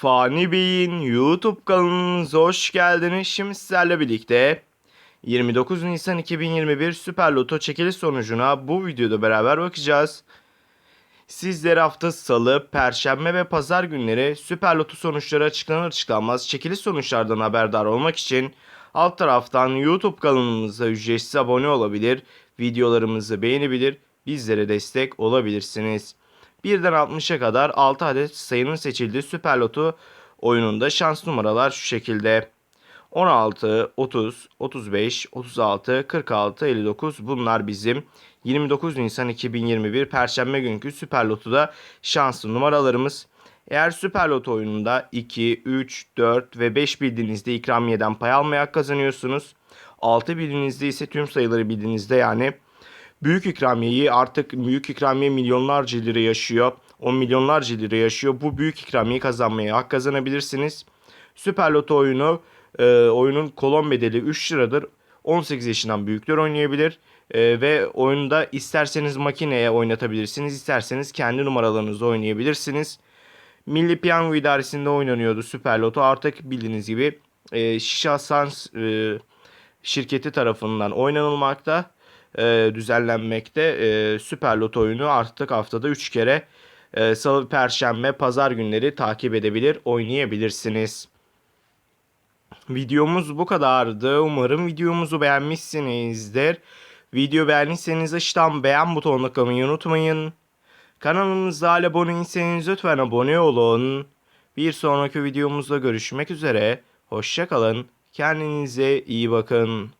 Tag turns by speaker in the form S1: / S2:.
S1: Fani Bey'in YouTube kanalınıza hoş geldiniz. Şimdi sizlerle birlikte 29 Nisan 2021 Süper Loto çekiliş sonucuna bu videoda beraber bakacağız. Sizlere hafta salı, perşembe ve pazar günleri Süper Loto sonuçları açıklanır açıklanmaz çekiliş sonuçlardan haberdar olmak için alt taraftan YouTube kanalımıza ücretsiz abone olabilir, videolarımızı beğenebilir, bizlere destek olabilirsiniz. 1'den 60'a kadar 6 adet sayının seçildiği Süper Loto oyununda şans numaralar şu şekilde. 16, 30, 35, 36, 46, 59 bunlar bizim 29 Nisan 2021 Perşembe günkü Süper Loto'da şanslı numaralarımız. Eğer Süper Loto oyununda 2, 3, 4 ve 5 bildiğinizde ikramiyeden pay almaya kazanıyorsunuz. 6 bildiğinizde ise tüm sayıları bildiğinizde yani büyük ikramiyeyi artık büyük ikramiye milyonlarca lira yaşıyor. 10 milyonlarca lira yaşıyor. Bu büyük ikramiyeyi kazanmaya hak kazanabilirsiniz. Süper Loto oyunu e, oyunun kolon bedeli 3 liradır. 18 yaşından büyükler oynayabilir. E, ve oyunda isterseniz makineye oynatabilirsiniz. isterseniz kendi numaralarınızı oynayabilirsiniz. Milli Piyango İdaresi'nde oynanıyordu Süper Loto. Artık bildiğiniz gibi e, Şişa e, şirketi tarafından oynanılmakta, e, düzenlenmekte. E, Süper Loto oyunu artık haftada 3 kere e, salı, perşembe, pazar günleri takip edebilir, oynayabilirsiniz. Videomuz bu kadardı. Umarım videomuzu beğenmişsinizdir. Video beğendiyseniz aşağıdan beğen butonuna kalmayı unutmayın. Kanalımıza abone değilseniz lütfen abone olun. Bir sonraki videomuzda görüşmek üzere. Hoşçakalın. Kendinize iyi bakın.